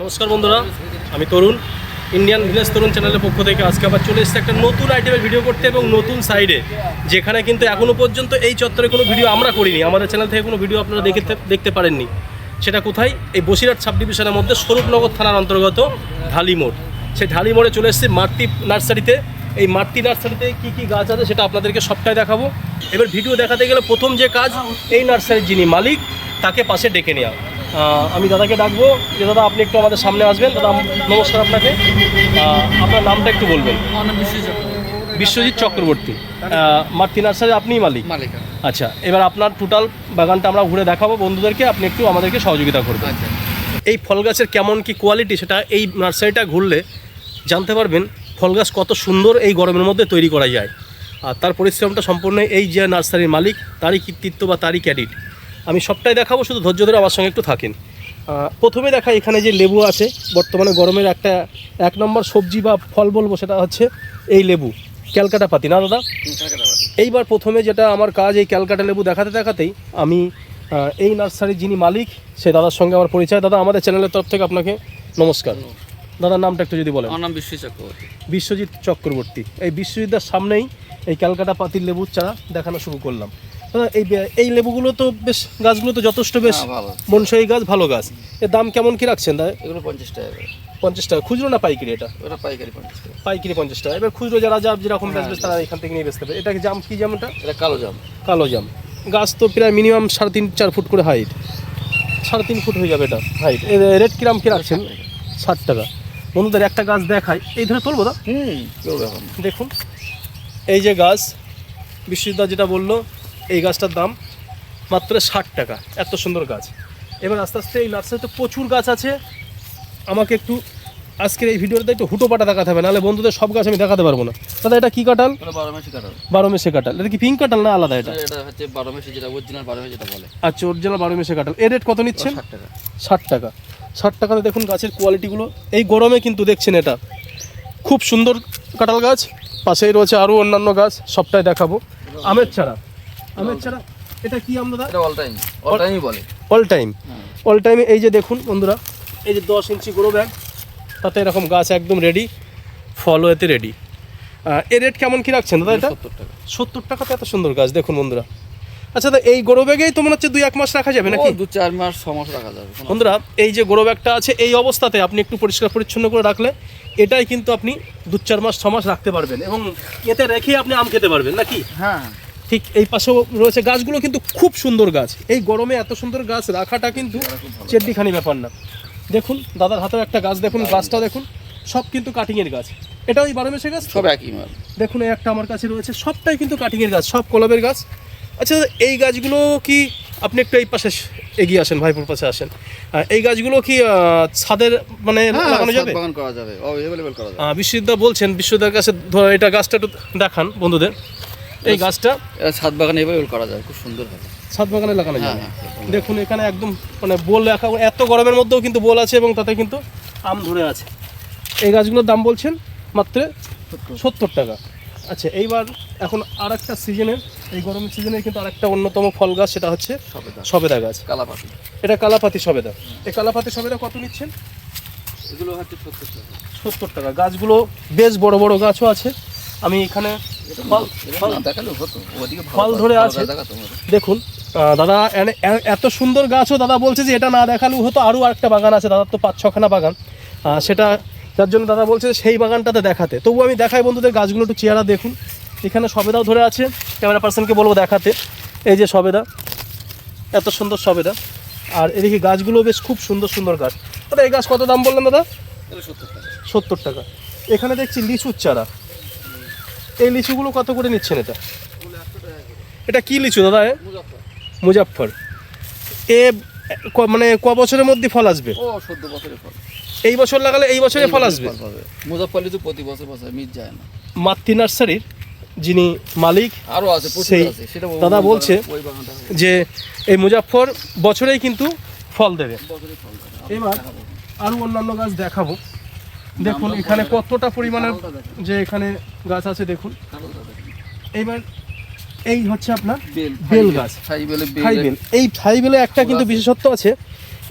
নমস্কার বন্ধুরা, আমি তরুণ ইন্ডিয়ান ভিলেজ তরুণ চ্যানেলের পক্ষ থেকে আজকে আবার চলে এসেছে একটা নতুন আইটেমের ভিডিও করতে এবং নতুন সাইডে যেখানে কিন্তু এখনও পর্যন্ত এই চত্বরে কোনো ভিডিও আমরা করিনি। আমাদের চ্যানেল থেকে কোনো ভিডিও আপনারা দেখতে দেখতে পারেননি। সেটা কোথায়? এই বসিরহাট সাব ডিভিশনের মধ্যে স্বরূপনগর থানার অন্তর্গত ঢালি মোড়। সেই ঢালি মোড়ে চলে এসেছি মাতৃ নার্সারিতে। এই মাতৃ নার্সারিতে কী কী গাছ আছে সেটা আপনাদেরকে সবটাই দেখাবো। এবার ভিডিও দেখাতে গেলে প্রথম যে কাজ, এই নার্সারির যিনি মালিক, তাকে পাশে ডেকে নেওয়া। আমি দাদাকে ডাকবো যে দাদা আপনি একটু আমাদের সামনে আসবেন। দাদা নমস্কার আপনাকে। আপনার নামটা একটু বলবেন। বিশ্বজিৎ চক্রবর্তী। মাতৃ নার্সারি আপনিই মালিক? মালিকা আচ্ছা এবার আপনার টোটাল বাগানটা আমরা ঘুরে দেখাবো। বন্ধুদেরকে আপনি একটু আমাদেরকে সহযোগিতা করবেন। আচ্ছা। এই ফল গাছের কেমন কি কোয়ালিটি সেটা এই নার্সারিটা ঘুরলে জানতে পারবেন ফল গাছ কত সুন্দর এই গরমের মধ্যে তৈরি করা যায়। আর তার পরিশ্রমটা সম্পূর্ণ এই যে নার্সারির মালিক তারই কৃতিত্ব বা তারই ক্যাডিট আমি সবটাই দেখাবো শুধু ধৈর্য ধরে আমার সঙ্গে একটু থাকেন। প্রথমে দেখা এখানে যে লেবু আছে বর্তমানে গরমের একটা এক নম্বর সবজি বা ফল বলব সেটা হচ্ছে এই লেবু ক্যালকাটা পাতি না দাদা? এইবার প্রথমে যেটা আমার কাজ এই ক্যালকাটা লেবু দেখাতে দেখাতেই আমি এই নার্সারির যিনি মালিক সে দাদার সঙ্গে আমার পরিচয়। দাদা আমাদের চ্যানেলের তরফ থেকে আপনাকে নমস্কার। দাদার নামটা একটু যদি বলেন। আমার নাম বিশ্ব চক্রবর্তী। বিশ্বজিৎ চক্রবর্তী। এই বিশ্বজিৎদার সামনেই এই ক্যালকাটা পাতির লেবুর চারা দেখানো শুরু করলাম। এই এই লেবুগুলো তো বেশ গাছগুলো তো যথেষ্ট বেশ হ্যাঁ, ভালো বনসাই গাছ ভালো গাছ। এর দাম কেমন কি রাখছেন দাদা এগুলো পঞ্চাশ টাকা পঞ্চাশ টাকা। খুচরো না পাইকারি এটা? ওটা পাইকারি পঞ্চাশ টাকা। পাইকারি পঞ্চাশ টাকা। এবার খুচরো যারা যা যেরকম হ্যাঁ, বেচবে তারা এখান থেকে নিয়ে বেচতে পারে। এটা কি জাম? কি জামটা এটা? কালো জাম। কালো জাম। গাছ তো প্রায় মিনিমাম সাড়ে তিন চার ফুট করে হাইট সাড়ে তিন ফুট হয়ে যাবে এটা হাইট রেট কিরাম কি রাখছেন? ষাট টাকা। বন্ধুদের একটা গাছ দেখাই। এই ধরে তুলবো দা হুম। দেখুন। এই যে গাছ বিশ্বজিৎদা যেটা বলল এই গাছটার দাম মাত্র ষাট টাকা এত সুন্দর গাছ। এবার আস্তে আস্তে এই নার্সারিতে প্রচুর গাছ আছে। আমাকে একটু আজকের এই ভিডিওতে একটু হুটো পাটা দেখাতে হবে নাহলে বন্ধুদের সব গাছ আমি দেখাতে পারব না। দাদা এটা কী কাঁঠাল? বারো কাটাল মেসে কাঁঠাল। এটা কি পিঙ্ক কাঁঠাল না আলাদা এটা? আচ্ছা অরিজিনাল বারো মেসে কাঁঠাল। এর রেট কত নিচ্ছেন? ষাট টাকা। ষাট টাকা। ষাট টাকাতে দেখুন গাছের কোয়ালিটিগুলো এই গরমে কিন্তু দেখছেন এটা। খুব সুন্দর কাঁঠাল গাছ। পাশেই রয়েছে আরও অন্যান্য গাছ সবটাই দেখাবো। আমের চারা। আমের চারা এটা কি আমরা এটা অল টাইম অল টাইমই বলে। All time. অল টাইমে এই যে দেখুন বন্ধুরা এই যে দশ ইঞ্চি গ্রো ব্যাগ তাতে এরকম গাছ একদম রেডি ফলও এতে রেডি এর রেট কেমন কি রাখছেন দাদা এটা? সত্তর টাকা। সত্তর টাকাতে এত সুন্দর গাছ দেখুন বন্ধুরা। আচ্ছা দাদা এই গ্রো ব্যাগেই তো মনে হচ্ছে দুই এক মাস রাখা যাবে নাকি? দু চার মাস ছ মাস রাখা যাবে বন্ধুরা এই যে গোড়ো ব্যাগটা আছে এই অবস্থাতে আপনি একটু পরিষ্কার পরিচ্ছন্ন করে রাখলে এটাই কিন্তু আপনি দু চার মাস ছ মাস রাখতে পারবেন। এবং এতে রেখে আপনি আম খেতে পারবেন নাকি? হ্যাঁ। ঠিক এই পাশেও রয়েছে গাছগুলো কিন্তু খুব সুন্দর গাছ। এই গরমে এত সুন্দর গাছ রাখাটা কিন্তু চেড্ডিখানি ব্যাপার না। দেখুন দাদার হাতেও একটা গাছ দেখুন গাছটা দেখুন সব কিন্তু কাটিংয়ের গাছ। এটা ওই বারো মেসে গাছ সব একই দেখুন এই একটা আমার কাছে রয়েছে সবটাই কিন্তু কাটিংয়ের গাছ সব কলমের গাছ। আচ্ছা এই গাছগুলো কি আপনি একটু এই পাশে এগিয়ে আসেন ভাইপুর পাশে আসেন। এই গাছগুলো কি ছাদের মানে লাগানো হ্যাঁ, যাবে? বাগান করা যাবে করা যাবে। আহ, বলছেন বিশ্বজিৎদার কাছে এটা গাছটা একটু দেখান বন্ধুদের। এই গাছটা? ছাদ বাগান অ্যাভেলেবেল করা যায় খুব সুন্দর হবে ছাদ বাগানে লাগানো যায়? হ্যাঁ দেখুন এখানে একদম মানে বোল রাখা এত গরমের মধ্যেও কিন্তু বোল আছে এবং তাতে কিন্তু আম ধরে আছে। এই গাছগুলোর দাম বলছেন মাত্র সত্তর। টাকা। আচ্ছা এইবার এখন আর একটা সিজনের এই গরমের সিজনে কিন্তু আরেকটা অন্যতম ফল গাছ সেটা হচ্ছে সবেদা। সবেদা গাছ। কালাপাতি। এটা কালাপাতি সবেদা। এই কালাপাতি সবেদা কত নিচ্ছেন? এগুলো হচ্ছে সত্তর টাকা। সত্তর টাকা। গাছগুলো বেশ বড় বড় গাছও আছে। আমি এখানে ফল ধরে আছে। দেখুন দাদা এত সুন্দর গাছও দাদা বলছে যে এটা না দেখালেও হতো আরও একটা বাগান আছে দাদার তো পাঁচ ছখানা বাগান। সেটা যার জন্য দাদা বলছে যে সেই বাগানটাতে দেখাতে। তবু আমি দেখাই বন্ধুদের গাছগুলো একটু চেহারা দেখুন। এখানে সবেদাও ধরে আছে ক্যামেরা পার্সনকে বলব দেখাতে। এই যে সবেদা এত সুন্দর সবেদা। আর এদিকে গাছগুলো বেশ খুব সুন্দর সুন্দর গাছ। দাদা এই গাছ কত দাম বললেন দাদা? সত্তর টাকা। সত্তর টাকা। এখানে দেখছি লিচুর চারা। এই লিচুগুলো কত করে নিচ্ছেন এটা? এটা কি লিচু দাদা? মুজাফর মুজাফর এ মানে ক বছরের মধ্যে ফল আসবে? ও চোদ্দ বছরের ফল। এই বছর লাগালে এই বছরে ফল আসবে? মুজাফরলি তো প্রতি বছর বছর মিট যায় না। মাতৃ নার্সারির যিনি মালিক আরও আছে সেই সেটা দাদা বলছে। যে এই মুজাফর বছরেই কিন্তু ফল দেবে। এবার আরও অন্যান্য গাছ দেখাবো। দেখুন এখানে কতটা পরিমাণে যে এখানে গাছ আছে দেখুন। এইবার এই হচ্ছে আপনার বেল বেল গাছ। বেল থাইবেল এই থাইবেলে একটা কিন্তু বিশেষত্ব আছে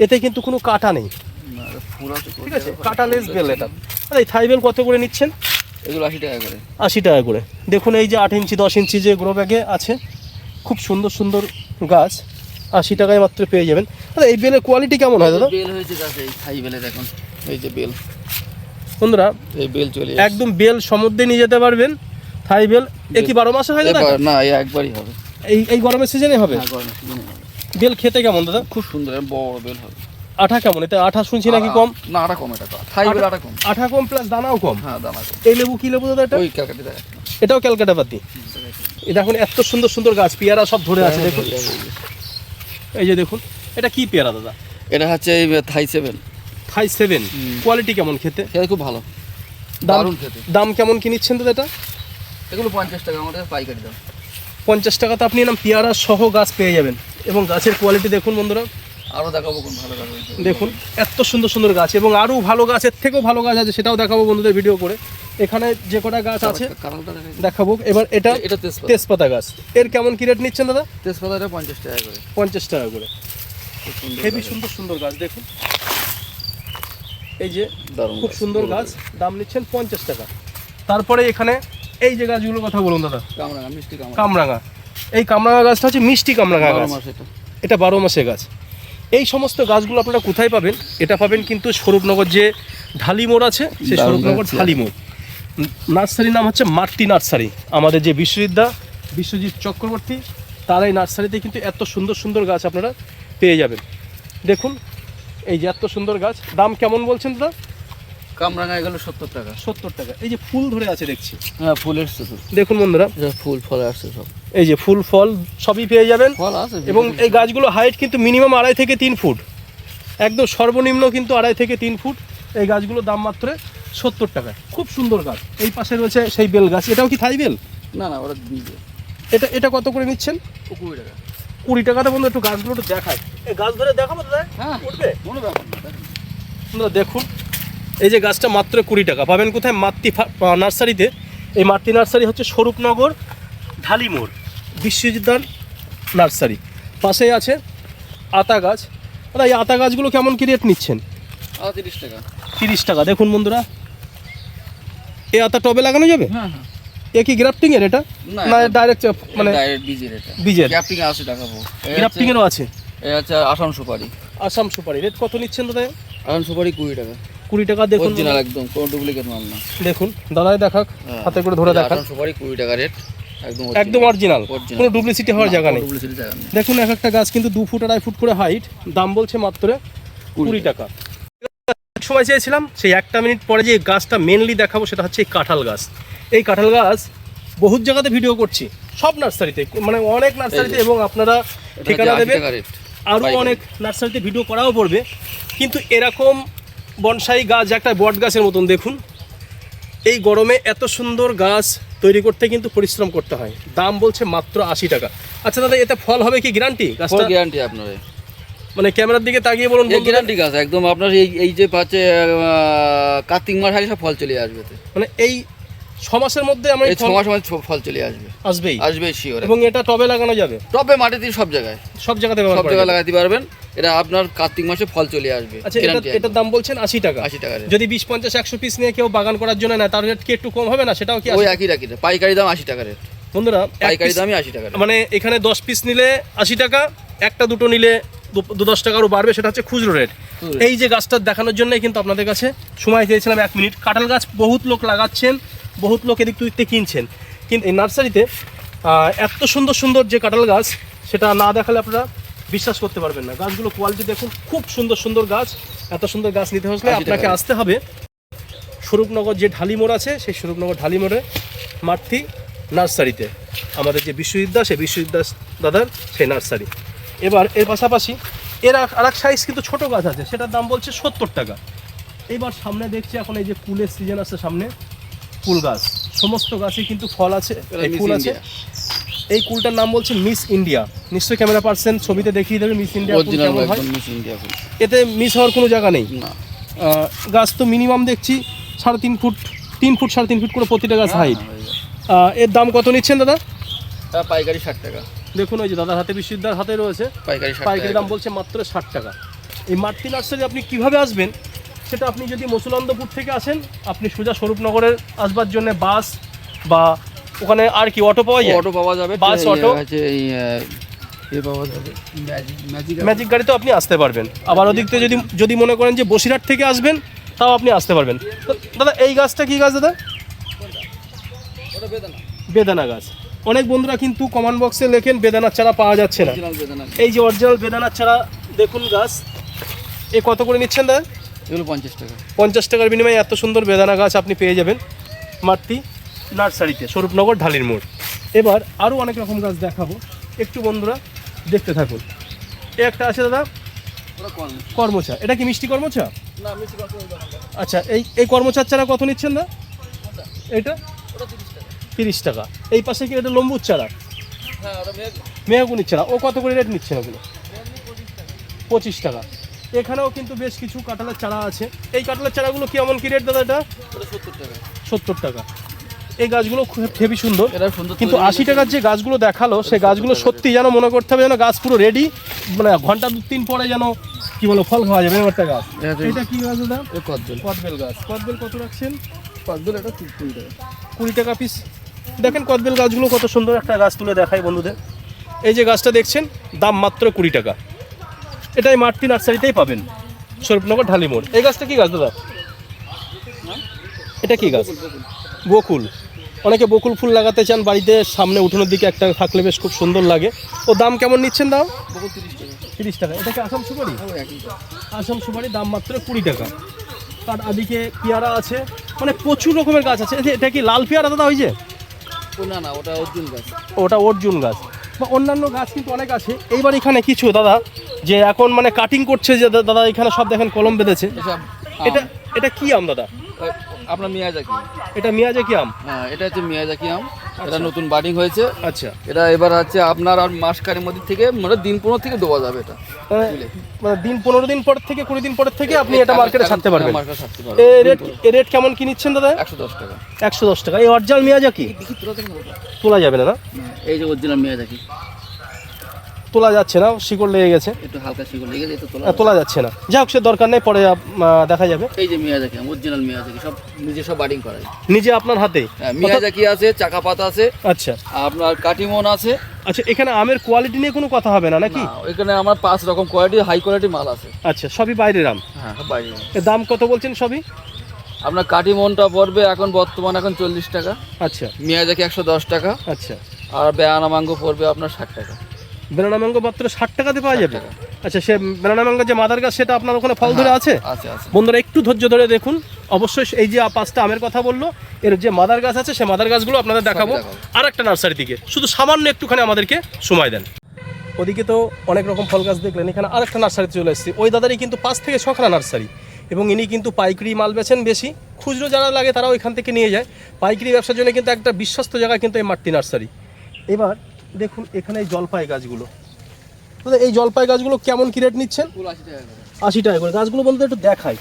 এতে কিন্তু কোনো কাটা নেই। ঠিক আছে কাটালেস বেল এটা। এই থাই বেল কত করে নিচ্ছেন? এগুলো আশি টাকা করে। আশি টাকা করে। দেখুন এই যে আট ইঞ্চি দশ ইঞ্চি যে গ্রো ব্যাগে আছে খুব সুন্দর সুন্দর গাছ। আশি টাকায় মাত্র পেয়ে যাবেন। দাদা এই বেলের কোয়ালিটি কেমন হয় দাদা? বেল হয়েছে গাছে এই থাই বেলে দেখুন এই যে বেল। বন্ধুরা এই বেল চলে একদম বেল সমুদ্রে নিয়ে যেতে পারবেন। থাই বেল এ কি বারো মাসে হয় দাদা না এই একবারই হবে। এই এই গরমের সিজনে হবে? হ্যাঁ গরমের সিজনে হবে। বেল খেতে কেমন দাদা? খুব সুন্দর বড় বেল হবে। আঠা কেমন? এটা আঠা শুনছি নাকি কম? না আটা কম এটা থাই বেল আটা কম। আঠা কম প্লাস দানাও কম? হ্যাঁ দানা কম। এই লেবু কি লেবু দাদা এটা? ওই ক্যালকাটি এটাও ক্যালকাটা পাতি এই দেখুন এত সুন্দর সুন্দর গাছ পেয়ারা সব ধরে আছে দেখুন। এই যে দেখুন এটা কি পেয়ারা দাদা? এটা হচ্ছে এই Thai seven. Five seven. Quality কেমন খেতে? খেতে খুব ভালো। দাম দারুণ খেতে। দাম কেমন কি নিচ্ছেন দাদা এটা? এগুলো পঞ্চাশ টাকা আমাদের পাইকারি দাম। পঞ্চাশ টাকাতে আপনি এরকম পেয়ারা সহ গাছ পেয়ে যাবেন। এবং গাছের কোয়ালিটি দেখুন বন্ধুরা। আরও দেখাবো কোন ভালো গাছ দেখুন এত সুন্দর সুন্দর গাছ এবং আরও ভালো গাছ এর থেকেও ভালো গাছ আছে সেটাও দেখাবো বন্ধুদের ভিডিও করে। এখানে যে কটা গাছ আছে দেখাবো। এবার এটা এটা তেজপাতা। গাছ। এর কেমন কি রেট নিচ্ছেন দাদা? তেজপাতাটা পঞ্চাশ টাকা করে। পঞ্চাশ টাকা করে। খুব হেভি সুন্দর সুন্দর গাছ দেখুন। এই যে খুব সুন্দর গাছ দাম নিচ্ছেন পঞ্চাশ টাকা। তারপরে এখানে এই যে গাছগুলোর কথা বলুন দাদা। কামরাঙা এই কামরাঙা গাছটা হচ্ছে মিষ্টি কামরাঙা গাছ। এটা। বারো মাসে গাছ। এই সমস্ত গাছগুলো আপনারা কোথায় পাবেন? এটা পাবেন কিন্তু স্বরূপনগর যে ঢালি মোড় আছে সেই স্বরূপনগর গাছ। ঢালি মোড় নার্সারির নাম হচ্ছে মাটি নার্সারি। আমাদের যে বিশ্ববিদ্যা বিশ্বজিৎ চক্রবর্তী তার এই নার্সারিতে কিন্তু এত সুন্দর সুন্দর গাছ আপনারা পেয়ে যাবেন। দেখুন এই যে এত সুন্দর গাছ দাম কেমন বলছেন দাদা? কামরাঙা এগুলো সত্তর টাকা। সত্তর টাকা। এই যে ফুল ধরে আছে দেখছি। হ্যাঁ ফুল এসছে তো। দেখুন বন্ধুরা। ফুল ফল আসছে সব। এই যে ফুল ফল সবই পেয়ে যাবেন। ফল আছে এবং এই গাছগুলো হাইট কিন্তু মিনিমাম আড়াই থেকে তিন ফুট। একদম সর্বনিম্ন কিন্তু আড়াই থেকে তিন ফুট। এই গাছগুলোর দাম মাত্র সত্তর টাকা। খুব সুন্দর গাছ। এই পাশে রয়েছে সেই বেল গাছ। এটাও কি থাই বেল? না না ওরা এটা এটা কত করে নিচ্ছেন? কুড়ি টাকা। কুড়ি টাকাতে বন্ধু একটু গাছগুলো একটু দেখায় এই গাছ ধরে দেখাবো দাদা? হ্যাঁ। উঠবে? কোনো ব্যাপার না দেখুন এই যে গাছটা মাত্র কুড়ি টাকা। পাবেন কোথায়? মাতৃ নার্সারিতে। এই মাতৃ নার্সারি হচ্ছে স্বরূপনগর ঢালিমোড় বিশ্বজিদ্দার নার্সারি। পাশেই আছে আতা গাছ। দাদা এই আতা গাছগুলো কেমন কি রেট নিচ্ছেন? তিরিশ টাকা। তিরিশ টাকা। দেখুন বন্ধুরা এই আতা টবে লাগানো যাবে? হ্যাঁ হ্যাঁ। এ কি গ্রাফটিং এর এটা? না, ডাইরেক্ট মানে ডাইরেক্ট বীজের এটা। বীজের? ক্যাপটিং আশি টাকা পো গ্রাফটিং এরও আছে? হচ্ছে আসাম সুপারি। আসাম সুপারি। রেট কত নিচ্ছেন দাদা? আসাম সুপারি কুড়ি টাকা। কুড়ি টাকা দেখুন। অরিজিনাল একদম কোনো ডুপ্লিকেট মাল না। দেখুন দাদাই দেখাক হ্যাঁ। হাতে করে ধরে দেখান আসাম সুপারি কুড়ি টাকা রেট একদম একদম অরিজিনাল কোনো ডুপ্লিসিটি হওয়ার জায়গা নেই। জায়গা নেই। দেখুন এক একটা গাছ কিন্তু দু ফুট আড়াই ফুট করে হাইট দাম বলছে মাত্র কুড়ি টাকা। সময় চেয়েছিলাম সেই একটা মিনিট পরে যে গাছটা মেনলি দেখাবো সেটা হচ্ছে এই কাঁঠাল গাছ। এই কাঁঠাল গাছ বহুত জায়গাতে ভিডিও করছি সব নার্সারিতে মানে অনেক নার্সারিতে এবং আপনারা ঠিকানা হচ্ছে 80 দেবেন আরও অনেক নার্সারিতে ভিডিও করাও পড়বে। কিন্তু এরকম বনসাই গাছ একটা বট গাছের মতন দেখুন। এই গরমে এত সুন্দর গাছ তৈরি করতে কিন্তু পরিশ্রম করতে হয়। দাম বলছে মাত্র আশি টাকা। আচ্ছা দাদা এতে ফল হবে কি গ্যারান্টি গাছটা গ্যারান্টি আপনার। মানে ক্যামেরার দিকে তাকিয়ে বলুন। গ্যারান্টি গাছ একদম আপনার এই এই যে পাচ্ছে কার্তিক মাস আগে সব ফল চলে আসবে মানে এই ছ মাসের মধ্যে আমরা ছ মাস মাস ফল চলে আসবে। আসবেই। আসবে শিওর এবং এটা টবে লাগানো যাবে? টবে মাটিতে সব জায়গায়। সব জায়গাতে সব জায়গায়। লাগাতে পারবেন। এটা আপনার কার্তিক মাসে ফল চলে আসবে। আচ্ছা এটা এটার দাম বলছেন আশি টাকা। আশি টাকা যদি বিশ পঞ্চাশ একশো পিস নিয়ে কেউ বাগান করার জন্য নেয় তার রেট কি একটু কম হবে না? সেটাও কি ওই একই রাখি পাইকারি দাম আশি টাকা রেট। বন্ধুরা পাইকারি দামই আশি টাকা মানে এখানে দশ পিস নিলে আশি টাকা একটা দুটো নিলে দু- দশ টাকারও বাড়বে সেটা হচ্ছে খুচরো রেট এই যে গাছটা দেখানোর জন্যই কিন্তু আপনাদের কাছে সময় চেয়েছিলাম এক মিনিট। কাঁঠাল গাছ বহুত লোক লাগাচ্ছেন বহুত লোক এদিক তুদিকতে কিনছেন। কিন্তু এই নার্সারিতে এত সুন্দর সুন্দর যে কাঁঠাল গাছ সেটা না দেখালে আপনারা বিশ্বাস করতে পারবেন না। গাছগুলো কোয়ালিটি দেখুন খুব সুন্দর সুন্দর গাছ। এত সুন্দর গাছ নিতে হলে আপনাকে আসতে হবে। স্বরূপনগর যে ঢালি মোড় আছে সেই স্বরূপনগর ঢালি মোড়ে মাতৃ নার্সারিতে। আমাদের যে বিশ্ববিদ্যা সেই বিশ্ববিদ্যা দাদার সেই নার্সারি। এবার এর পাশাপাশি এর আর এক সাইজ কিন্তু ছোট গাছ আছে সেটার দাম বলছে সত্তর টাকা। এবার সামনে দেখছি এখন এই যে কুলের সিজন আছে সামনে কুল গাছ। সমস্ত গাছে কিন্তু ফল আছে ফুল আছে। এই কুলটার নাম বলছে মিস ইন্ডিয়া নিশ্চয়ই ক্যামেরা পার্সেন্ট ছবিতে দেখিয়ে দেবে মিস ইন্ডিয়া ফুল ফুল। এতে মিস হওয়ার কোনো জায়গা নেই। গাছ তো মিনিমাম দেখছি সাড়ে তিন ফুট তিন ফুট সাড়ে তিন ফুট করে প্রতিটা গাছ হাইট। এর দাম কত নিচ্ছেন দাদা? পাইকারি ষাট টাকা। দেখুন ওই যে দাদার হাতে বিশ্ববিদ্যার হাতে রয়েছে। পাইকারি দাম বলছে মাত্র ষাট টাকা। এই মাতৃ নার্সারি আপনি কীভাবে আসবেন সেটা আপনি যদি মুসুলন্দপুর থেকে আসেন আপনি সোজা স্বরূপনগরের আসবার জন্য বাস বা ওখানে আর কি অটো পাওয়া যায়? অটো পাওয়া যাবে বাস, অটো? ম্যাজিক গাড়িতেও আপনি আসতে পারবেন। আবার ওদিক থেকে যদি যদি মনে করেন যে বসিরহাট থেকে আসবেন তাও আপনি আসতে পারবেন। তো দাদা এই গাছটা কি গাছ দাদা? বেদানা। বেদানা গাছ। অনেক বন্ধুরা কিন্তু কমেন্ট বক্সে লেখেন বেদানার চারা পাওয়া যাচ্ছে না। এই যে অরিজিনাল বেদানার চারা দেখুন গাছ। এ কত করে নিচ্ছেন দাদা? এগুলো পঞ্চাশ টাকা। পঞ্চাশ টাকার বিনিময়ে এত সুন্দর বেদানা গাছ আপনি পেয়ে যাবেন। মাতৃ নার্সারিতে স্বরূপনগর ঢালির মোড়। এবার আরও অনেক রকম গাছ দেখাবো। একটু বন্ধুরা দেখতে থাকুন। এ একটা আছে দাদা কর্মচা। এটা কি মিষ্টি কর্মচা? মিষ্টি আচ্ছা এই এই কর্মচার চারা কত নিচ্ছেন দা এটা? তিরিশ টাকা। এই পাশে কি এটা লম্বুর চারা? হ্যাঁ মেহগুনির চারা। ও কত করে রেট নিচ্ছেন ওগুলো? পঁচিশ টাকা। এখানেও কিন্তু বেশ কিছু কাঁঠালের চারা আছে। এই কাঁঠালের চারাগুলো কেমন কি রেট দাদা এটা? সত্তর টাকা। এই গাছগুলো খুব হেভি সুন্দর। কিন্তু আশি টাকার যে গাছগুলো দেখাল সে গাছগুলো সত্যি যেন মনে করতে হবে যেন গাছ পুরো রেডি মানে ঘণ্টা দু তিন পরে যেন কি বলো ফল খাওয়া যাবে একটা গাছ। এটা কি গাছ দাদা? কদবেল। কদবেল গাছ। কদবেল কত রাখছেন? কদবেল এটা কুড়ি টাকা। কুড়ি টাকা পিস দেখেন কদবেল গাছগুলো কত সুন্দর একটা গাছ তুলে দেখায় বন্ধুদের। এই যে গাছটা দেখছেন, দাম মাত্র কুড়ি টাকা। এটাই মারতি নার্সারিতেই পাবেন। স্বরূপনগর ঢালি মোড়। এই গাছটা কি গাছ, দাদা? এটা কি গাছ? বকুল। অনেকে বকুল ফুল লাগাতে চান, বাড়িতে সামনে উঠোনের দিকে একটা থাকলে বেশ খুব সুন্দর লাগে। ও দাম কেমন নিচ্ছেন দাম? তিরিশ টাকা। এটা কি আসাম সুপারি? আসাম সুপারি দাম মাত্র কুড়ি টাকা। তার আদিকে পেয়ারা আছে। মানে প্রচুর রকমের গাছ আছে। এটা কি লাল পেয়ারা, দাদা হয়েছে ও না না ওটা অর্জুন গাছ। ওটা অর্জুন গাছ। বা অন্যান্য গাছ কিন্তু অনেক আছে। এইবার এখানে কিছু দাদা? যে এখন মানে কাটিং করছে যে দাদা এখানে সব দেখেন কলম বেঁধেছে। এটা এটা কি আম দাদা? আপনার মিয়াজাকি? এটা মিয়াজাকি আম? হ্যাঁ এটা হচ্ছে মিয়াজাকি আম। এটা নতুন বাডিং হয়েছে। আচ্ছা। এটা এবার হচ্ছে আপনার আর মাস কারের মধ্যে থেকে মানে দিন পনেরো থেকে দেওয়া যাবে এটা। মানে মানে দিন পনেরো দিন পর থেকে কুড়ি দিন পরের থেকে আপনি এটা মার্কেটে ছাড়তে পারবেন। মার্কেটে এ রেট রেট কেমন কি নিচ্ছেন দাদা? একশো দশ টাকা। একশো দশ টাকা। এই অরিজিনাল মিয়াজাকি? তোলা তোলা যাবে না না? এই যে অরিজিনাল মিয়াজাকি। তোলা যাচ্ছে না শিকড় লেগে গেছে। একটু হালকা শিকড় লেগে যেত তোলা তোলা যাচ্ছে না। যাই হোক সে দরকার নেই পরে দেখা যাবে। এই যে মিয়াজাকি অরিজিনাল মিয়াজাকি সব নিজে সব বাডিং করাই। নিজে আপনার হাতে? হ্যাঁ, মিয়াজাকি আছে চাকা পাতা আছে আচ্ছা। আপনার কাটিমন আছে। আচ্ছা এখানে আমের কোয়ালিটি নিয়ে কোনো কথা হবে না নাকি? এখানে আমার পাঁচ রকম কোয়ালিটি হাই কোয়ালিটি মাল আছে। আচ্ছা সবই বাইরের আম? হ্যাঁ সব বাইরে এর দাম কত বলছেন সবই? আপনার কাটিমনটা পড়বে এখন বর্তমান এখন চল্লিশ টাকা। আচ্ছা। মিয়াজাকি একশো দশ টাকা। আচ্ছা। আর বেয়ানা মাঙ্গো পড়বে আপনার ষাট টাকা। বেনানা ম্যাঙ্গো মাত্র ষাট টাকাতে পাওয়া যাবে। আচ্ছা সে বেনানা ম্যাঙ্গো যে মাদার গাছ সেটা আপনার ওখানে ফল ধরে আছে? বন্ধুরা একটু ধৈর্য ধরে দেখুন। অবশ্যই এই যে পাঁচটা আমের কথা বলল এর যে মাদার গাছ আছে সে মাদার গাছগুলো আপনাদের দেখাবো। আর একটা নার্সারি দিকে। শুধু সামান্য একটুখানি আমাদেরকে সময় দেন। ওদিকে তো অনেক রকম ফল গাছ দেখলেন। এখানে আর একটা নার্সারিতে চলে এসেছি। ওই দাদারই কিন্তু পাঁচ থেকে ছখানা নার্সারি। এবং ইনি কিন্তু পাইকারি মাল বেছেন বেশি। খুচরো যারা লাগে তারাও এখান থেকে নিয়ে যায়। পাইকারি ব্যবসার জন্য কিন্তু একটা বিশ্বস্ত জায়গা কিন্তু এই মাতৃ নার্সারি। এবার দেখুন এখানে এই জলপাই গাছগুলো। দাদা এই জলপাই গাছগুলো কেমন কি রেট নিচ্ছেন? আশি টাকা করে। গাছগুলো বলতে একটু দেখাই।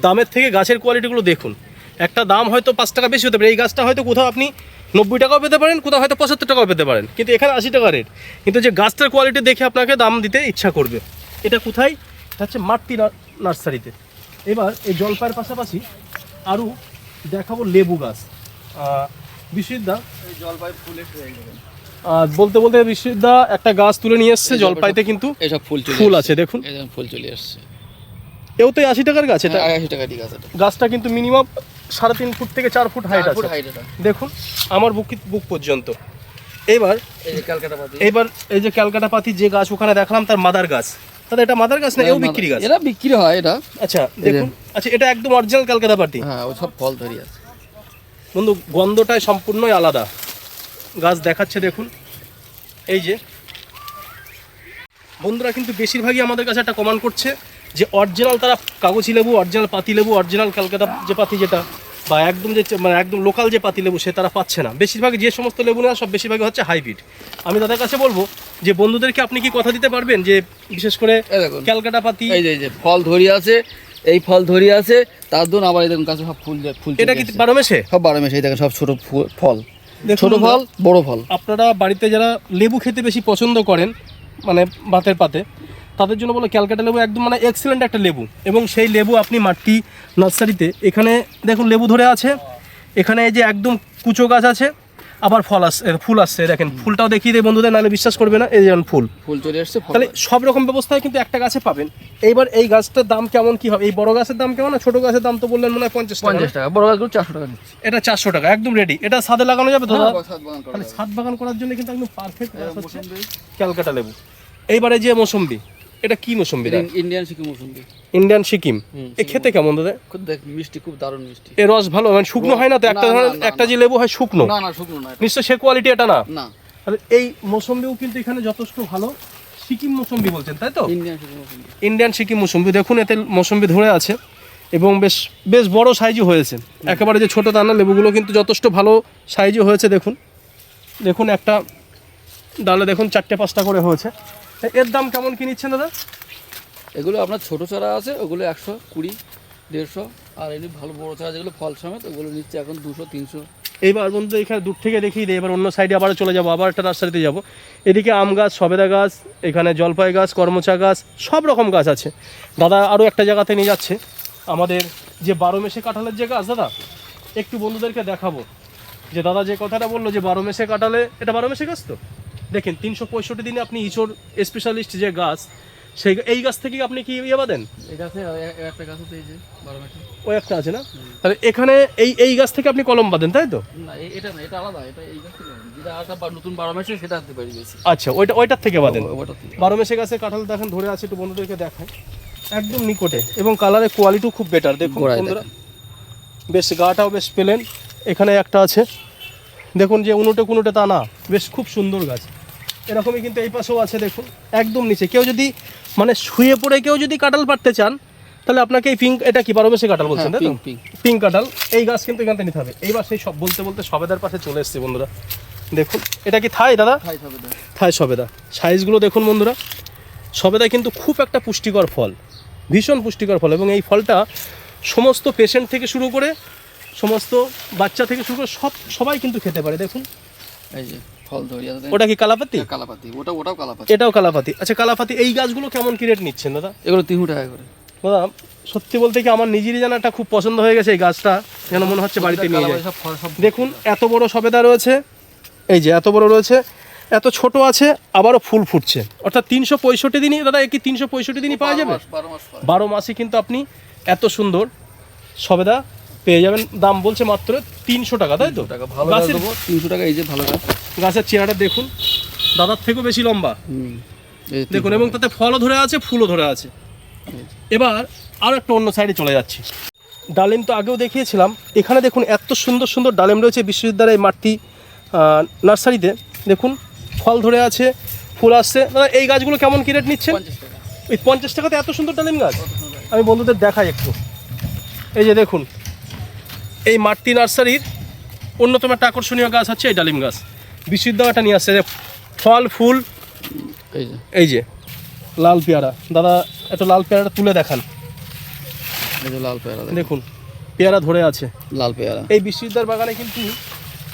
দামের থেকে গাছের কোয়ালিটিগুলো দেখুন। একটা দাম হয়তো পাঁচ টাকা বেশি হতে পারে। এই গাছটা হয়তো কোথাও আপনি নব্বই টাকাও পেতে পারেন কোথাও হয়তো পঁচাত্তর টাকাও পেতে পারেন। কিন্তু এখানে আশি টাকা রেট কিন্তু যে গাছটার কোয়ালিটি দেখে আপনাকে দাম দিতে ইচ্ছা করবে। এটা কোথায়? এটা হচ্ছে মাতৃ না- নার্সারিতে। এবার এই জলপাইয়ের পাশাপাশি আরও দেখাবো লেবু গাছ। বিশ্বজিৎদা জলপাই ফুলে বলতে বলতে বিশ্বজিৎদা একটা গাছ তুলে নিয়ে এসছে জলপাইতে কিন্তু এইসব ফুল চলে ফুল আছে দেখুন। ফুল চলে আসছে। এও তো আশি টাকার গাছ এটা? হ্যাঁ, আশি টাকা ঠিক আছে এটা। গাছটা কিন্তু মিনিমাম সাড়ে তিন ফুট থেকে চার ফুট হাইট আছে। এটা। দেখুন আমার বুক বুক পর্যন্ত। এবার এই যে ক্যালকাটা পাতি। এবার এই যে ক্যালকাটা পাতি যে গাছ ওখানে দেখলাম তার মাদার গাছ। তাহলে এটা মাদার গাছ না এও বিক্রি গাছ? এরা বিক্রি হয় এটা। আচ্ছা দেখুন। আচ্ছা এটা একদম অরিজিনাল ক্যালকাটা পাতি। হ্যাঁ ও সব ফল ধরি আছে। বন্ধু গন্ধটাই সম্পূর্ণই আলাদা। গাছ দেখাচ্ছে দেখুন। এই যে। বন্ধুরা কিন্তু বেশিরভাগই আমাদের কাছে একটা কমান্ড করছে যে অরিজিনাল তারা কাগজি লেবু অরিজিনাল পাতি লেবু অরিজিনাল ক্যালকাটা যে পাতি যেটা বা একদম যে মানে একদম লোকাল যে পাতি লেবু সে তারা পাচ্ছে না। বেশিরভাগ যে সমস্ত লেবু না সব বেশিরভাগই হচ্ছে হাইব্রিড আমি তাদের কাছে বলব যে বন্ধুদেরকে আপনি কি কথা দিতে পারবেন? যে বিশেষ করে ক্যালকাটা পাতি এই যে এই যে ফল ধরি আছে এই ফল ধরি আছে তার জন্য আবার দেখুন গাছে সব ফুল ফুল এটা কি বারো মেশে সব বারো মাস এই দেখেন সব ছোটো ফল। ছোট ফল বড় ফল। আপনারা বাড়িতে যারা লেবু খেতে বেশি পছন্দ করেন মানে ভাতের পাতে তাদের জন্য বলো ক্যালকাটা লেবু একদম মানে এক্সেলেন্ট একটা লেবু। এবং সেই লেবু আপনি মাটি নার্সারিতে এখানে দেখুন লেবু ধরে আছে। এখানে এই যে একদম কুচো গাছ আছে আবার ফল আসছে ফুল আসছে দেখেন ফুলটাও দেখিয়ে দেয় বন্ধুদের নাহলে বিশ্বাস করবে না এই যেমন ফুল। ফুল চলে ফল তাহলে সব রকম ব্যবস্থায় কিন্তু একটা গাছে পাবেন। এইবার এই গাছটার দাম কেমন কি হবে? এই বড় গাছের দাম কেমন? না ছোট গাছের দাম তো বললেন মনে হয় পঞ্চাশ টাকা পঞ্চাশ টাকা বড় গাছগুলো চারশো টাকা এটা চারশো টাকা একদম রেডি এটা সাদে লাগানো যাবে তো? হ্যাঁ, বাগান তাহলে। ছাদ বাগান করার জন্য কিন্তু একদম পারফেক্ট হচ্ছে ক্যালকাটা লেবু। এইবারে যে মৌসুম্বি এটা কি মৌসুম্বি ইন্ডিয়ান সিকিম মৌসুমি ইন্ডিয়ান সিকিম? এ খেতে কেমন দাদা? খুব দেখ মিষ্টি খুব দারুণ মিষ্টি। এর রস ভালো মানে শুকনো হয় না তো? একটা ধরনের একটা যে লেবু হয় শুকনো। না না শুকনো না নিশ্চয় সে কোয়ালিটি এটা না? না। এই মৌসুম্বিও কিন্তু এখানে যথেষ্ট ভালো। সিকিম মৌসুম্বি বলছেন তাই তো? ইন্ডিয়ান সিকিম মৌসুমি ইন্ডিয়ান সিকিম মৌসুম্বি দেখুন এতে মৌসুম্বি ধরে আছে এবং বেশ বেশ বড় সাইজও হয়েছে। একেবারে যে ছোটো দানা লেবুগুলো কিন্তু যথেষ্ট ভালো সাইজও হয়েছে দেখুন। দেখুন একটা ডালে দেখুন চারটে পাঁচটা করে হয়েছে। এর দাম কেমন কি নিচ্ছেন দাদা? এগুলো আপনার ছোট চারা আছে ওগুলো একশো কুড়ি দেড়শো। আর এমনি ভালো বড় চারা যেগুলো ফল সমেত ওগুলো নিচ্ছে এখন দুশো তিনশো। এইবার বন্ধু এখানে দূর থেকে দেখিয়ে দিই এবার অন্য সাইডে আবার চলে যাব আবার একটা নার্সারিতে যাব। এদিকে আম গাছ সবেদা গাছ এখানে জলপাই গাছ কর্মচা গাছ সব রকম গাছ আছে। দাদা আরও একটা জায়গাতে নিয়ে যাচ্ছে। আমাদের যে বারো মেশে কাঁঠালের যে গাছ দাদা একটু বন্ধুদেরকে দেখাবো। যে দাদা যে কথাটা বলল যে বারো মেশে কাঁঠালে এটা বারো মেশে গাছ তো? দেখেন তিনশো পঁয়ষট্টি দিনে আপনি ইচোর স্পেশালিস্ট যে গাছ সেই এই গাছ থেকে আপনি কি ইয়ে বাদেন? এই গাছে একটা গাছ আছে এই যে একটা আছে না? তাহলে এখানে এই এই গাছ থেকে আপনি কলম বাঁধেন তাই তো? না এটা না এটা আলাদা এটা এই গাছ থেকে যেটা নতুন বারো মাসে সেটা পারি আচ্ছা ওইটা ওইটার থেকে বাঁধেন বারো মেশে গাছে কাঁঠাল দেখেন ধরে আছে একটু বন্ধুদেরকে দেখায় একদম নিকটে। এবং কালারের কোয়ালিটিও খুব বেটার দেখুন বন্ধুরা। বেশ গাটাও বেশ পেলেন। এখানে একটা আছে। দেখুন যে উনুটে কুনুটে তা না বেশ খুব সুন্দর গাছ। এরকমই কিন্তু এই পাশেও আছে দেখুন একদম নিচে। কেউ যদি মানে শুয়ে পড়ে কেউ যদি কাঁঠাল পাড়তে চান তাহলে আপনাকে এই পিঙ্ক এটা কি পারবে সে কাঁঠাল বলছেন হ্যাঁ, তাই তো। পিঙ্ক কাঁঠাল এই গাছ কিন্তু এখান থেকে নিতে হবে। এইবার সেই সব বলতে বলতে সবেদার পাশে চলে এসছে বন্ধুরা। দেখুন এটা কি থাই দাদা? থায় সবেদা। সাইজগুলো দেখুন বন্ধুরা। সবেদা কিন্তু খুব একটা পুষ্টিকর ফল ভীষণ পুষ্টিকর ফল এবং এই ফলটা সমস্ত পেশেন্ট থেকে শুরু করে সমস্ত বাচ্চা থেকে শুরু করে সব সবাই কিন্তু খেতে পারে দেখুন। এই যে। ফল ধরি ওটা কি কালাপাতি? কালাপাতি। ওটা ওটাও কালাপাতি। এটাও কালাপাতি। আচ্ছা কালাপাতি এই গাছগুলো কেমন কি রেট নিচ্ছেন দাদা? এগুলো তিনশো টাকা করে। দাদা সত্যি বলতে কি আমার নিজেরই একটা খুব পছন্দ হয়ে গেছে এই গাছটা যেন মনে হচ্ছে বাড়িতে নিয়ে যায়। দেখুন এত বড় সবেদা রয়েছে এই যে এত বড় রয়েছে এত ছোট আছে আবারও ফুল ফুটছে। অর্থাৎ তিনশো পঁয়ষট্টি দিনই দাদা কি তিনশো পঁয়ষট্টি দিনই পাওয়া যাবে? বারো মাসে কিন্তু আপনি এত সুন্দর সবেদা পেয়ে যাবেন। দাম বলছে মাত্র তিনশো টাকা তাই তো? টাকা ভালো গাছ গাছের তিনশো টাকা এই যে ভালো গাছ। গাছের চেহারাটা দেখুন। দাদার থেকেও বেশি লম্বা। দেখুন এবং তাতে ফলও ধরে আছে ফুলও ধরে আছে। এবার আর একটা অন্য সাইডে চলে যাচ্ছি। ডালিম তো আগেও দেখিয়েছিলাম। এখানে দেখুন এত সুন্দর সুন্দর ডালিম রয়েছে বিশ্ববিদ্যালয় মাটি নার্সারিতে। দেখুন ফল ধরে আছে ফুল আসছে। দাদা এই গাছগুলো কেমন কি রেট নিচ্ছেন? পঞ্চাশ ওই পঞ্চাশ টাকাতে এত সুন্দর ডালিম গাছ? আমি বন্ধুদের দেখাই একটু। এই যে দেখুন এই মাটি নার্সারির অন্যতম একটা আকর্ষণীয় গাছ হচ্ছে এই ডালিম গাছ। বিশ্ববিদ্যালয়টা নিয়ে আসছে যে ফল ফুল এই যে। এই যে লাল পেয়ারা। দাদা একটা লাল পেয়ারাটা তুলে দেখান। এই যে লাল পেয়ারা দেখুন। পেয়ারা ধরে আছে। লাল পেয়ারা। এই বিশ্ববিদ্যালয় বাগানে কিন্তু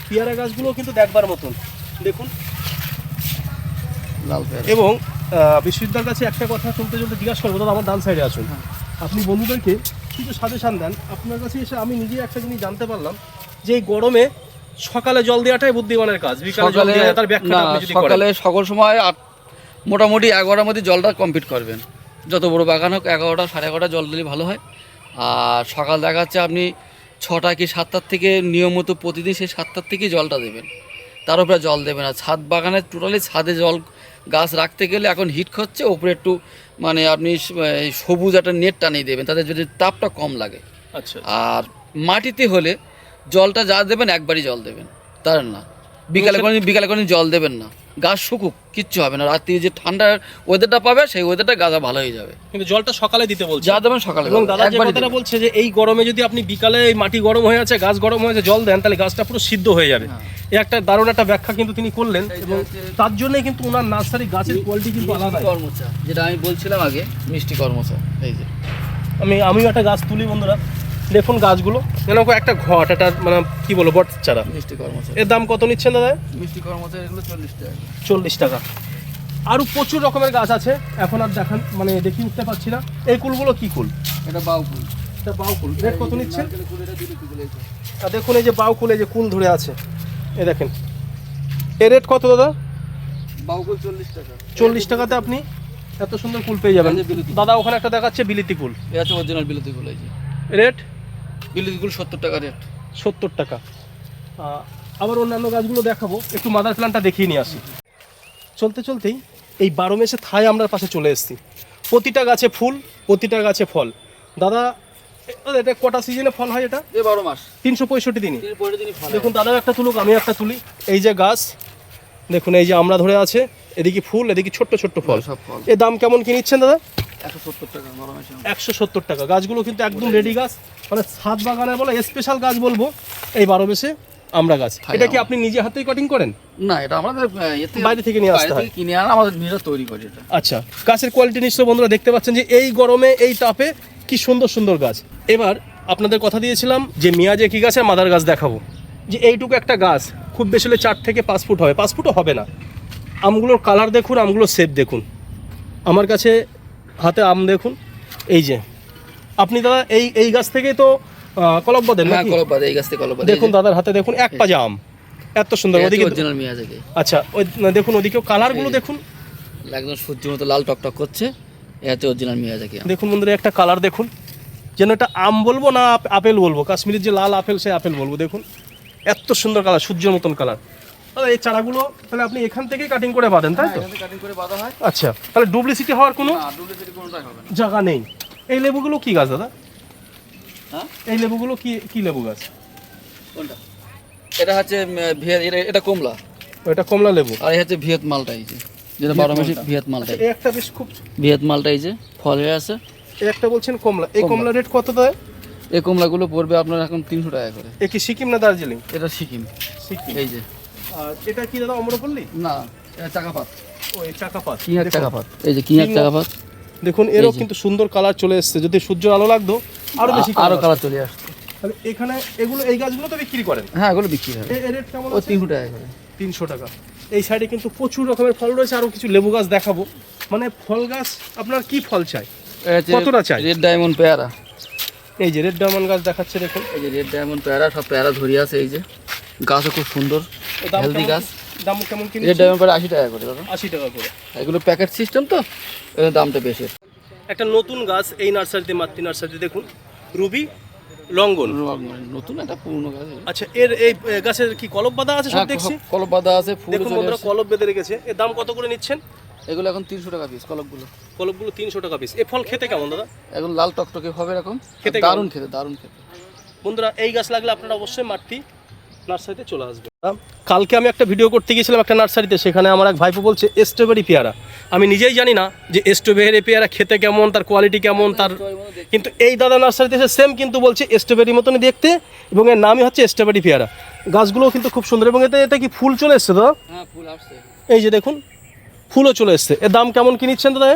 পেয়ারা গাছগুলো কিন্তু দেখবার মতন। দেখুন। লাল পেয়ারা। এবং আহ, বিশ্ববিদ্যালয়ের কাছে একটা কথা চলতে চলতে জিজ্ঞাসা করব দাদা আমার ডান সাইডে আসুন। আপনি বন্ধুদেরকে কিছু সাজেশান দেন। আপনার কাছে এসে আমি নিজে একটা জিনিস জানতে পারলাম যে এই গরমে সকালে জল দেওয়াটাই বুদ্ধিমানের কাজ বিকালে জল সকালে দেওয়া তার ব্যাখ্যাটা আপনি যদি সকালে সকল সময় মোটামুটি এগারোটার মধ্যে জলটা কমপ্লিট করবেন। যত বড় বাগান হোক এগারোটা সাড়ে এগারোটা জল দিলে ভালো হয়। আর সকাল দেখা যাচ্ছে আপনি ছটা কি সাতটার থেকে নিয়মিত প্রতিদিন সেই সাতটার থেকে জলটা দেবেন। তার উপরে জল দেবেন আর ছাদ বাগানে টোটালি ছাদে জল গাছ রাখতে গেলে এখন হিট খাচ্ছে ওপরে একটু মানে আপনি এই সবুজ একটা নেট টানিয়ে দেবেন তাদের যদি তাপটা কম লাগে। আচ্ছা। আর মাটিতে হলে জলটা যা দেবেন একবারই জল দেবেন। তার না। বিকালে কোনো বিকালে কোনো জল দেবেন না। গাছ শুকুক কিচ্ছু হবে না। রাত্রি যে ঠান্ডার ওয়েদারটা পাবে সেই ওয়েদারটা গাছা ভালো হয়ে যাবে। কিন্তু জলটা সকালে দিতে বলছে। যা দেবেন সকালে এবং দাদা যে কথাটা বলছে যে এই গরমে যদি আপনি বিকালে এই মাটি গরম হয়ে আছে গাছ গরম হয়ে আছে জল দেন তাহলে গাছটা পুরো সিদ্ধ হয়ে যাবে। হ্যাঁ। এই একটা দারুণ একটা ব্যাখ্যা কিন্তু তিনি করলেন এবং তার জন্যই কিন্তু ওনার নার্সারি গাছের কোয়ালিটি কিন্তু আলাদা কর্মচা যেটা আমি বলছিলাম আগে মিষ্টি কর্মচা এই যে। আমি আমিও একটা গাছ তুলি বন্ধুরা। দেখুন গাছগুলো। এরকম একটা ঘট একটা মানে কি বলব বট চারা। মিষ্টি কর্মচা এর দাম কত নিচ্ছেন দাদা? মিষ্টি কর্মচা এগুলো চল্লিশ টাকা। চল্লিশ টাকা। আরও প্রচুর রকমের গাছ আছে। এখন আর দেখান মানে দেখি উঠতে পারছি না। এই কুলগুলো কি কুল? এটা বাউ কুল। এটা বাউ কুল। রেট কত নিচ্ছেন? এটা দেখুন এই যে বাউ কুল এই যে কুল ধরে আছে। এই দেখেন। এর রেট কত দাদা? বাউ ফুল চল্লিশ টাকা। চল্লিশ টাকাতে আপনি এত সুন্দর কুল পেয়ে যাবেন। দাদা ওখানে একটা দেখাচ্ছে বিলিতি কুল। এ আছে অরিজিনাল বিলতি কুল এই যে। রেট? বিলতি ফুল সত্তর টাকা রেট। সত্তর টাকা। আবার অন্যান্য গাছগুলো দেখাবো। একটু মাদার প্ল্যান্টটা দেখিয়ে নিয়ে আসি। চলতে চলতেই এই বারো মেসে থাই আমরা পাশে চলে এসেছি। প্রতিটা গাছে ফুল প্রতিটা গাছে ফল। দাদা এটা কটা সিজনে ফল হয় এটা? এ বারো মাস। তিনশো পঁয়ষট্টি দিনই দেখুন দাদাও একটা তুলুক আমি একটা তুলি। এই যে গাছ দেখুন এই যে আমরা ধরে আছে। এদিকে ফুল এদিকে ছোট্ট ছোট্ট ফল। সব এর দাম কেমন কি নিচ্ছেন দাদা? একশো সত্তর টাকা গাছগুলো কিন্তু একদম রেডি গাছ। মানে ছাদ বাগানের বলে স্পেশাল গাছ বলব। এই বারো বেশে আমরা গাছ। এটা কি আপনি নিজে হাতেই কাটিং করেন? না এটা আমাদের বাইরে থেকে নিয়ে আসতে হয়। কিনে আনা আমাদের নিজেরা তৈরি করি এটা। আচ্ছা গাছের কোয়ালিটি নিশ্চয় বন্ধুরা দেখতে পাচ্ছেন যে এই গরমে এই তাপে কি সুন্দর সুন্দর গাছ। এবার আপনাদের কথা দিয়েছিলাম যে মিয়াজে কি গাছের মাদার গাছ দেখাবো। যে এইটুকু একটা গাছ খুব বেশি হলে চার থেকে পাঁচ ফুট হবে। পাঁচ ফুটও হবে না। আমগুলোর কালার দেখুন আমগুলোর শেপ দেখুন। আমার কাছে হাতে আম দেখুন এই যে। আপনি দাদা এই এই গাছ থেকেই তো আহ, কলব্ব দেন হ্যাঁ কলপ এই গাছ থেকে কলপ দেখুন দাদার হাতে দেখুন এক পাজা আম। এত সুন্দর ওদিকে আচ্ছা ওই দেখুন ওদিকেও কালারগুলো দেখুন। একদম সূর্য মতো লাল টকটক করছে এ হচ্ছে অরিজিনাল মিয়া থেকে দেখুন বন্ধুরা একটা কালার দেখুন। যেন এটা আম বলব না আপেল বলব? কাশ্মীরের যে লাল আপেল সে আপেল বলব দেখুন। এত সুন্দর কালার সূর্যের মতন কালার তাহলে এই চারাগুলো তাহলে আপনি এখান থেকেই কাটিং করে বাঁধেন তাই তো? কাটিং করে বাঁধা হয়। আচ্ছা তাহলে ডুপ্লিসিটি হওয়ার কোনো? ডুপ্লিসিটি কোনোটাই হবে না। জায়গা নেই। এই লেবুগুলো কি গাছ দাদা? হ্যাঁ? এই লেবুগুলো কি কি লেবু গাছ? কোনটা? এটা হচ্ছে এটা- কমলা। এটা কমলা লেবু? আর এই হচ্ছে ভিয়েত মালটা এই যে যেটা বারো মাসে। ভিয়েত মালটা। এই একটা বেশ খুব ভিয়েত মালটা এই যে ফল হয়ে আছে। এই একটা বলছেন কমলা। এই। কমলা। রেট কত দেয় এই কমলাগুলো পড়বে আপনার এখন তিনশো টাকা করে। এ কি সিকিম না দার্জিলিং? এটা সিকিম। সিকিম। এই যে। আর এটা কি দাদা অমরপল্লী না এটা চাকাপাত। ও এই চাকাপাত। দেখুন। চাকাপাত। এই যে কিং- চাকাপাত। দেখুন এরও কিন্তু সুন্দর কালার চলে এসছে। যদি সূর্যের আলো লাগতো আরও বেশি আরও কালার চলে আসতো। তাহলে এখানে এগুলো এই গাছগুলো তো বিক্রি করেন? হ্যাঁ এগুলো বিক্রি এ- এর রেট কেমন ও আছে? তিনশো টাকা করে। তিনশো টাকা। এই সাইডে কিন্তু প্রচুর রকমের ফল রয়েছে। আরও কিছু লেবু গাছ দেখাবো। মানে ফল গাছ আপনার কি ফল চাই? কতটা চাই? রেড ডায়মন্ড পেয়ারা। এই যে রেড ডায়মন্ড গাছ দেখাচ্ছে দেখুন। এই যে রেড ডায়মন্ড পেয়ারা সব পেয়ারা ধরিয়ে আছে এই যে। গাছও খুব সুন্দর। হেলদি গাছ? দাম কেমন কিনে রেড ডায়মন্ড পেয়ারা আশি টাকা করে দাদা। আশি টাকা করে। এগুলো প্যাকেট সিস্টেম তো এর দামটা বেশি। একটা নতুন গাছ এই নার্সারিতে মাতৃ নার্সারিতে দেখুন রুবি লঙ্গন। নতুন একটা পুরনো গাছ। আচ্ছা এর এই গাছের কি কলব বাঁধা আছে সব হ্যাঁ, দেখছি? কলপ বাঁধা আছে ফুল দেখুন বন্ধুরা। কলব বেঁধে রেখেছে। এর দাম কত করে নিচ্ছেন? এগুলো এখন তিনশো টাকা পিস কলপগুলো। কলবগুলো তিনশো টাকা পিস এ ফল খেতে কেমন দাদা? এখন লাল টকটকে হবে এরকম। খেতে দারুণ খেতে দারুণ খেতে। বন্ধুরা এই গাছ লাগলে আপনারা অবশ্যই মাঠটি নার্সারিতে চলে আসবেন কালকে আমি একটা ভিডিও করতে গিয়েছিলাম একটা নার্সারিতে সেখানে আমার এক ভাইপো বলছে স্ট্রবেরি পেয়ারা। আমি নিজেই জানি না যে স্ট্রবেরি পেয়ারা খেতে কেমন তার কোয়ালিটি কেমন তার কিন্তু এই দাদা নার্সারিতে এসে সেম কিন্তু বলছে স্ট্রবেরি মতনই দেখতে এবং এর নামই হচ্ছে স্ট্রবেরি পেয়ারা। গাছগুলো কিন্তু খুব সুন্দর এবং এতে এতে কি ফুল চলে এসছে দাদা? হ্যাঁ এই যে দেখুন ফুলও চলে এসছে। এর দাম কেমন কি নিচ্ছেন দাদা?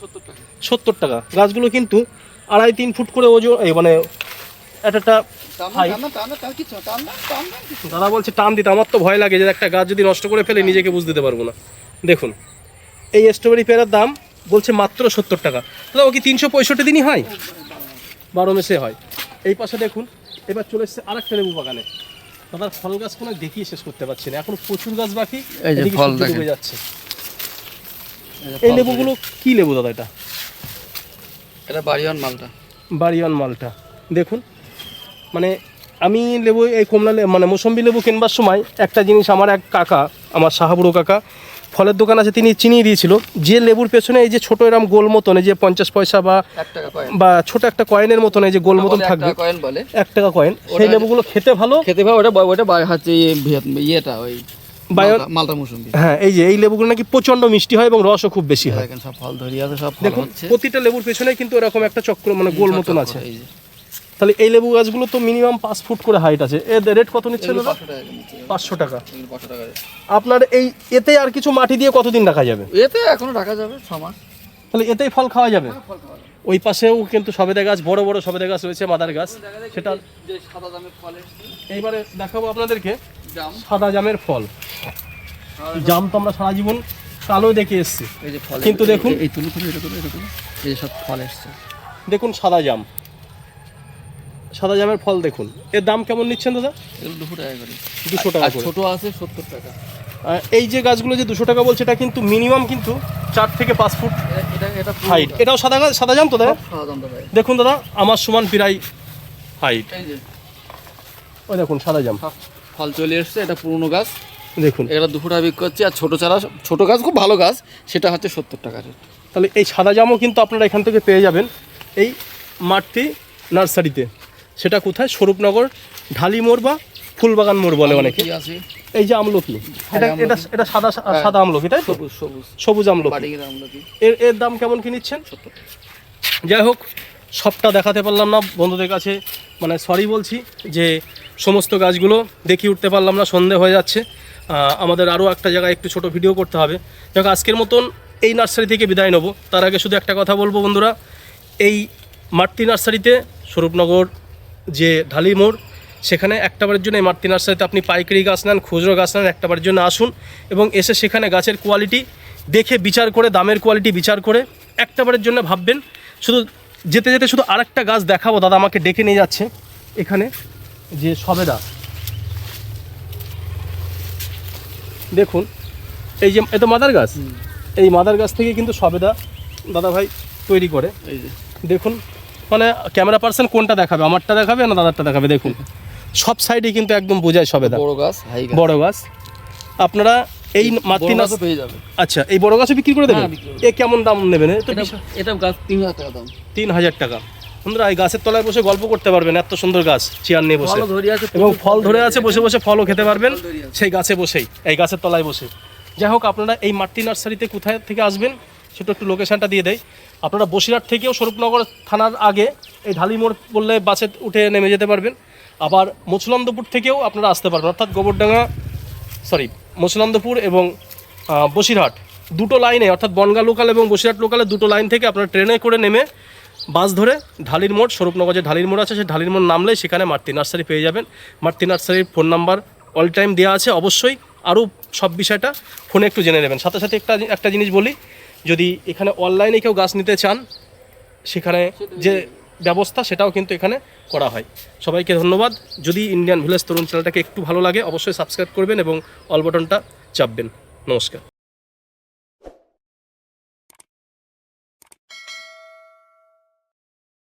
সত্তর টাকা। সত্তর টাকা। গাছগুলো কিন্তু আড়াই তিন ফুট করে ওজন এই মানে একটা একটা। দাদা বলছে টান দিতে আমার তো ভয় লাগে যে একটা গাছ যদি নষ্ট করে ফেলে নিজেকে বুঝতে দিতে পারব না। দেখুন এই স্ট্রবেরি পেয়ারার দাম বলছে মাত্র সত্তর টাকা। দাদা ও কি তিনশো পঁয়ষট্টি দিনই হয়? বারো মেসে হয়। এই পাশে দেখুন এবার চলে এসছে আরেকটা লেবু বাগানে। দাদার ফল গাছ কোনো দেখিয়ে শেষ করতে পারছি না। এখন প্রচুর গাছ বাকি এই ফল ডুবে যাচ্ছে। এই লেবুগুলো কি লেবু দাদা এটা? এটা বাড়িওয়ান মালটা। বাড়িওয়ান মালটা। দেখুন মানে আমি লেবু এই কমলা মানে মৌসম্বি লেবু কিনবার সময় একটা জিনিস আমার এক কাকা আমার সাহাবুড়ো কাকা ফলের দোকান আছে তিনি চিনিয়ে দিয়েছিল যে লেবুর পেছনে এই যে ছোট এরম গোল মতন এই যে পঞ্চাশ পয়সা বা বা ছোট একটা কয়েনের মতন এই যে গোল মতন থাকবে। এক টাকা কয়েন সেই লেবুগুলো খেতে ভালো। খেতে পাবে ওটা ওটা হচ্ছে ইয়ে ইয়েটা ওই মালটা- হ্যাঁ এই যে এই লেবুগুলো নাকি প্রচণ্ড মিষ্টি হয় এবং রসও খুব বেশি হয়। সব ফল ধরিয়ে আছে সব দেখুন প্রতিটা লেবুর পেছনে কিন্তু এরকম একটা চক্র মানে গোল মতন আছে। এই যে। তাহলে এই লেবু গাছগুলো তো মিনিমাম পাঁচ ফুট করে হাইট আছে। এর রেট কত নিচ্ছে এগুলো দাদা? 500 টাকা করে নিচ্ছে। পাঁচশো টাকা। এগুলো 500 টাকা করে। আপনার এই এতে আর কিছু মাটি দিয়ে কতদিন রাখা যাবে? এতে এখনও রাখা যাবে ছ মাস। তাহলে এতেই ফল খাওয়া যাবে? ফল খাওয়া যাবে। ওই পাশেও কিন্তু সবেদা গাছ বড় বড় সবেদা গাছ রয়েছে মাদার গাছ। সেটা এইবারে দেখাবো আপনাদেরকে। সাদা জামের ফল। জাম। তো আমরা সারা জীবন কালো দেখে এসছি। কিন্তু দেখুন- এই তুলো। এই সব ফল এসছে। দেখুন সাদা জাম। সাদা জামের ফল দেখুন। এর দাম কেমন নিচ্ছেন দাদা? দুশো টাকা করে। দুশো টাকা ছোট আছে সত্তর টাকা। এই যে গাছগুলো যে দুশো টাকা বলছে এটা কিন্তু মিনিমাম কিন্তু চার থেকে পাঁচ ফুট হাইট এটাও সাদা গাছ সাদা জাম তো দাদা? দেখুন দাদা আমার সমান প্রায় হাইট ওই দেখুন সাদা জাম। সব ফল চলে এসছে এটা পুরনো গাছ। দেখুন। এটা দুশো টাকা বিক্রি করছে আর ছোটো চারা ছোটো গাছ খুব ভালো গাছ সেটা হচ্ছে সত্তর টাকা রেট। তাহলে এই সাদা জামও কিন্তু আপনারা এখান থেকে পেয়ে যাবেন এই মাঠটি নার্সারিতে। সেটা কোথায়? স্বরূপনগর ঢালি মোড় বা ফুলবাগান মোড় বলে অনেকে। এই যে আমলকি এটা এটা এটা সাদা সাদা আমলকি তাই তো? সবুজ আমলকি। এর এর দাম কেমন কি নিচ্ছেন? যাই হোক সবটা দেখাতে পারলাম না। বন্ধুদের কাছে মানে সরি বলছি যে সমস্ত গাছগুলো দেখিয়ে উঠতে পারলাম না সন্ধে হয়ে যাচ্ছে। আমাদের আরও একটা জায়গায় একটু ছোট ভিডিও করতে হবে। যাই হোক আজকের মতন এই নার্সারি থেকে বিদায় নেব। তার আগে শুধু একটা কথা বলব বন্ধুরা এই মাতৃ নার্সারিতে স্বরূপনগর যে ঢালি মোড় সেখানে একটাবারের জন্য এই মাতৃ নার্সারিতে আপনি পাইকারি গাছ নেন খুচরো গাছ নেন একটাবারের জন্য আসুন এবং এসে সেখানে গাছের কোয়ালিটি দেখে বিচার করে দামের কোয়ালিটি বিচার করে একটাবারের জন্য ভাববেন। শুধু যেতে যেতে শুধু আরেকটা গাছ দেখাবো দাদা আমাকে ডেকে নিয়ে যাচ্ছে এখানে যে সবেদা। দেখুন এই যে এ তো মাদার গাছ? এই মাদার গাছ থেকে কিন্তু সবেদা দাদা ভাই তৈরি করে। এই যে। দেখুন মানে ক্যামেরা পার্সন কোনটা দেখাবে আমারটা দেখাবে না দাদারটা দেখাবে? দেখুন। সব সাইডে কিন্তু একদম বোঝায় সবেদা বড় গাছ বড় গাছ। আপনারা এই মাতৃ গাছও পেয়ে যাবে আচ্ছা এই বড় গাছও বিক্রি করে দেবেন? হ্যাঁ, এ কেমন দাম নেবেন? এটা গাছ তিন হাজার টাকা দাম। তিন হাজার টাকা। বন্ধুরা এই গাছের তলায় বসে গল্প করতে পারবেন এত সুন্দর গাছ চেয়ার নিয়ে বসে। এবং ফল ধরে আছে বসে বসে ফলও খেতে পারবেন। সেই গাছে বসেই এই গাছের তলায় বসে। যাই হোক আপনারা এই মাতৃ নার্সারিতে কোথায় থেকে আসবেন সেটা একটু লোকেশনটা দিয়ে দেয় আপনারা বসিরহাট থেকেও স্বরূপনগর থানার আগে এই ঢালি মোড় বললে বাসে উঠে নেমে যেতে পারবেন। আবার মুছলন্দপুর থেকেও আপনারা আসতে পারবেন। অর্থাৎ গোবরডাঙ্গা সরি মুছলন্দপুর এবং বসিরহাট দুটো লাইনে, অর্থাৎ বনগা লোকাল এবং বসিরহাট লোকালে দুটো লাইন থেকে আপনারা ট্রেনে করে নেমে বাস ধরে ঢালির মোড় স্বরূপনগর যে ঢালির মোড় আছে সেই ঢালির মোড় নামলে সেখানে মাতৃ নার্সারি পেয়ে যাবেন। মাতৃ নার্সারির ফোন নাম্বার অল টাইম দেওয়া আছে। অবশ্যই আরও সব বিষয়টা ফোনে একটু জেনে নেবেন। সাথে সাথে একটা একটা জিনিস বলি যদি এখানে অনলাইনে কেউ গাছ নিতে চান, সেখানে যে ব্যবস্থা সেটাও কিন্তু এখানে করা হয়। সবাইকে ধন্যবাদ। যদি ইন্ডিয়ান ভিলেজ তরুণ চ্যানেলটাকে একটু ভালো লাগে, অবশ্যই সাবস্ক্রাইব করবেন এবং অল বাটনটা চাপবেন। নমস্কার।